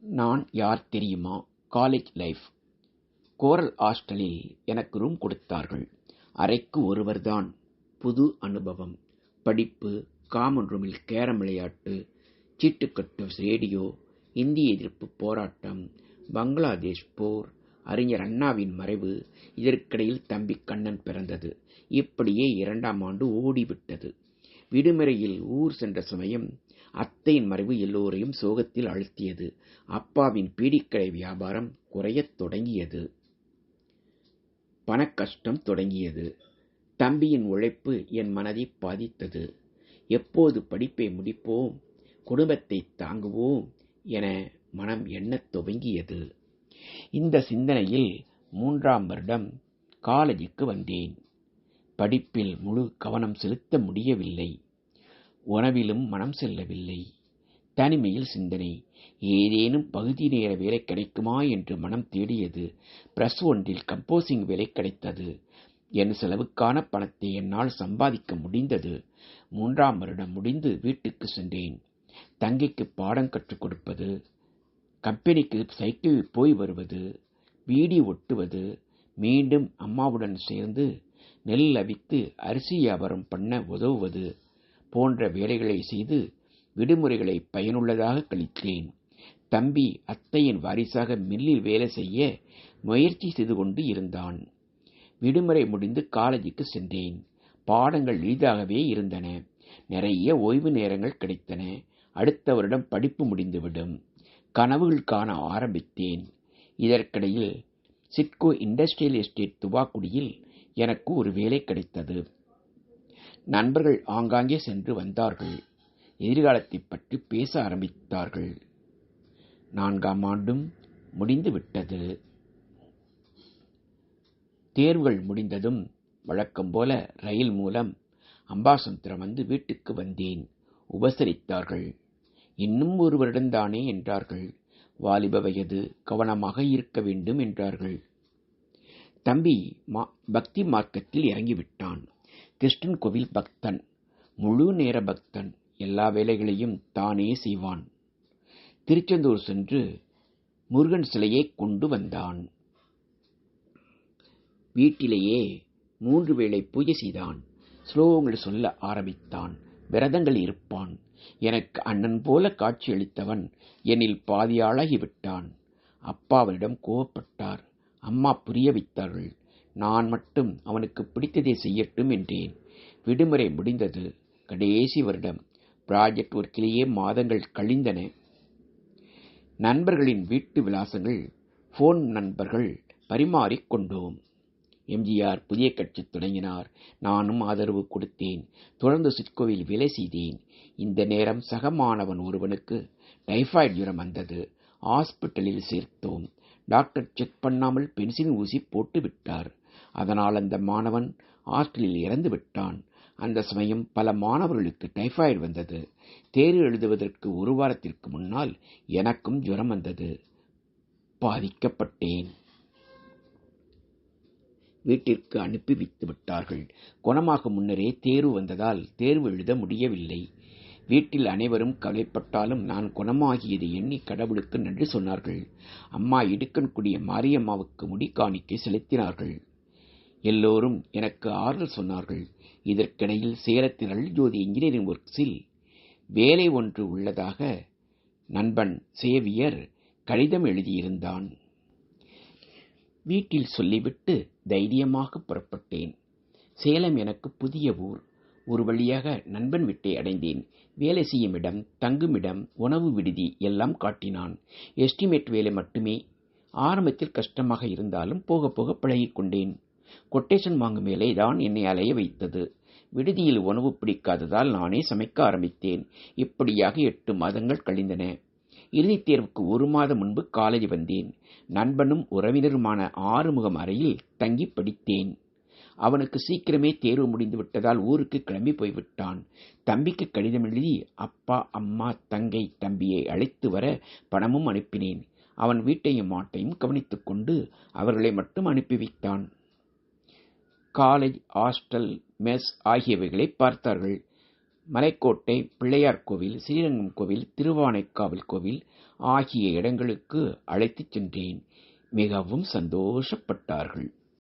நான் யார் தெரியுமா? காலேஜ் லைஃப் கோரல் ஹாஸ்டலில் எனக்கு ரூம் கொடுத்தார்கள். அறைக்கு ஒருவர்தான். புது அனுபவம். படிப்பு காமன் ரூமில் கேரம் விளையாட்டு சீட்டுக்கட்டு ரேடியோ இந்திய எதிர்ப்பு போராட்டம் பங்களாதேஷ் போர் அறிஞர் அண்ணாவின் மறைவு இதற்கிடையில் தம்பி கண்ணன் பிறந்தது. இப்படியே இரண்டாம் ஆண்டு ஓடிவிட்டது. விடுமுறையில் ஊர் சென்ற சமயம் அத்தையின் மறைவு எல்லோரையும் சோகத்தில் அழுத்தியது. அப்பாவின் பீடிக்கடை வியாபாரம் குறையத் தொடங்கியது. பணக்கஷ்டம் தொடங்கியது. தம்பியின் உழைப்பு என் மனதை பாதித்தது. எப்போது படிப்பை முடிப்போம் குடும்பத்தை தாங்குவோம் என மனம் எண்ணத் துவங்கியது. இந்த சிந்தனையில் மூன்றாம் வருடம் காலேஜுக்கு வந்தேன். படிப்பில் முழு கவனம் செலுத்த முடியவில்லை. உணவிலும் மனம் செல்லவில்லை. தனிமையில் சிந்தனை. ஏதேனும் பகுதி நேர வேலை கிடைக்குமா என்று மனம் தேடியது. பிரஸ் ஒன்றில் கம்போசிங் வேலை கிடைத்தது. என் செலவுக்கான பணத்தை என்னால் சம்பாதிக்க முடிந்தது. மூன்றாம் வருடம் முடிந்து வீட்டுக்கு சென்றேன். தங்கைக்கு பாடம் கற்றுக் கொடுப்பது. கம்பெனிக்கு சைக்கிளில் போய் வருவது. வீடி ஒட்டுவது. மீண்டும் அம்மாவுடன் சேர்ந்து நெல் அவித்து அரிசி வியாபாரம் பண்ண உதவுவது. போன்ற வேலைகளை செய்து விடுமுறைகளை பயனுள்ளதாக கழித்தேன் தம்பி அத்தையின் வாரிசாக மில்லில் வேலை செய்ய முயற்சி செய்து கொண்டு இருந்தான். விடுமுறை முடிந்து காலேஜுக்கு சென்றேன். பாடங்கள் எளிதாகவே இருந்தன. நிறைய ஓய்வு நேரங்கள் கிடைத்தன. அடுத்த வருடம் படிப்பு முடிந்துவிடும். கனவுகள் காண ஆரம்பித்தேன். இதற்கிடையில் சிட்கோ இண்டஸ்ட்ரியல் எஸ்டேட் துவாக்குடியில் எனக்கு ஒரு வேலை கிடைத்தது. நண்பர்கள் ஆங்காங்கே சென்று வந்தார்கள். எதிர்காலத்தை பற்றி பேச ஆரம்பித்தார்கள். நான்காம் ஆண்டும் முடிந்து விட்டது. தேர்வுகள் முடிந்ததும் வழக்கம் போல ரயில் மூலம் அம்பாசமுத்திரம் வந்து வீட்டுக்கு வந்தேன். உபசரித்தார்கள். இன்னும் ஒரு வருடம்தானே என்றார்கள். வாலிப வயது கவனமாக இருக்க வேண்டும் என்றார்கள். தம்பி மா பக்தி மார்க்கத்தில் இறங்கிவிட்டான். கிருஷ்ணன் கோவில் பக்தன் முழு நேர பக்தன் எல்லா வேலைகளையும் தானே செய்வான். திருச்செந்தூர் சென்று முருகன் சிலையை கொண்டு வந்தான். வீட்டிலேயே மூன்று வேளை பூஜை செய்தான். ஸ்லோகங்கள் சொல்ல ஆரம்பித்தான். விரதங்கள் இருப்பான். எனக்கு அண்ணன் போல காட்சியளித்தவன் என்னில் பாதியாளாகிவிட்டான். அப்பாவிடம் கோவப்பட்டார் அம்மா புரிய வைத்தார்கள். நான் மட்டும் அவனுக்கு பிடித்ததை செய்யட்டும் என்றேன். விடுமுறை முடிந்தது. கடைசி வருடம். ப்ராஜெக்ட் ஒர்க்கிலேயே மாதங்கள் கழிந்தன. நண்பர்களின் வீட்டு விலாசங்கள் ஃபோன் நண்பர்கள் பரிமாறிக்கொண்டோம் எம்ஜிஆர் புதிய கட்சி தொடங்கினார். நானும் ஆதரவு கொடுத்தேன். தொடர்ந்து சிட்கோவில் வேலை செய்தேன். இந்த நேரம் சக மாணவன் ஒருவனுக்கு டைஃபாய்டு ஜுரம் வந்தது. ஹாஸ்பிட்டலில் சேர்த்தோம். டாக்டர் செக் பண்ணாமல் பென்சில் ஊசி போட்டு விட்டார். அதனால் அந்த மாணவன் ஹாஸ்டலில் இறந்து விட்டான் அந்த சமயம் பல மாணவர்களுக்கு டைஃபாய்டு வந்தது. தேர்வு எழுதுவதற்கு ஒரு வாரத்திற்கு முன்னால் எனக்கும் ஜுரம் வந்தது. பாதிக்கப்பட்டேன். வீட்டிற்கு அனுப்பி வைத்து விட்டார்கள். குணமாக முன்னரே தேர்வு வந்ததால் தேர்வு எழுத முடியவில்லை. வீட்டில் அனைவரும் கவலைப்பட்டாலும் நான் குணமாகியது எண்ணி கடவுளுக்கு நன்றி சொன்னார்கள். அம்மா இடுக்கன்குடிய மாரியம்மாவுக்கு முடி காணிக்கை செலுத்தினார்கள். எல்லோரும் எனக்கு ஆறுதல் சொன்னார்கள். இதற்கிடையில் சேலத்தில் அல்ஜோதி இன்ஜினியரிங் ஒர்க்ஸில் வேலை ஒன்று உள்ளதாக நண்பன் சேவியர் கடிதம் எழுதியிருந்தான். வீட்டில் சொல்லிவிட்டு தைரியமாக புறப்பட்டேன். சேலம் எனக்கு புதிய ஊர். ஒரு வழியாக நண்பன் வீட்டை அடைந்தேன். வேலை செய்யும் இடம் தங்குமிடம் உணவு விடுதி எல்லாம் காட்டினான். எஸ்டிமேட் வேலை மட்டுமே. ஆரம்பத்தில் கஷ்டமாக இருந்தாலும் போக போக பழகிக்கொண்டேன் கொட்டேஷன் வாங்கும் வேலை தான் என்னை அலைய வைத்தது. விடுதியில் உணவு பிடிக்காததால் நானே சமைக்க ஆரம்பித்தேன். இப்படியாக எட்டு மாதங்கள் கழிந்தன. இறுதித் தேர்வுக்கு ஒரு மாதம் முன்பு காலேஜ் வந்தேன். நண்பனும் உறவினருமான ஆறுமுகம் அறையில் தங்கி படித்தேன். அவனுக்கு சீக்கிரமே தேர்வு முடிந்து விட்டதால் ஊருக்கு கிளம்பி போய்விட்டான். தம்பிக்கு கடிதம் எழுதி அப்பா அம்மா தங்கை தம்பியை அழைத்து வர பணமும் அனுப்பினேன். அவன் வீட்டையும் மாட்டையும் கவனித்துக் கொண்டு அவர்களை மட்டும் அனுப்பி வைத்தான். காலேஜ் ஹாஸ்டல் மெஸ் ஆகியவைகளை பார்த்தார்கள். மலைக்கோட்டை பிள்ளையார் கோவில் ஸ்ரீரங்கம் கோவில் திருவானைக்காவல் கோவில் ஆகிய இடங்களுக்கு அழைத்துச் சென்றேன். மிகவும் சந்தோஷப்பட்டார்கள்.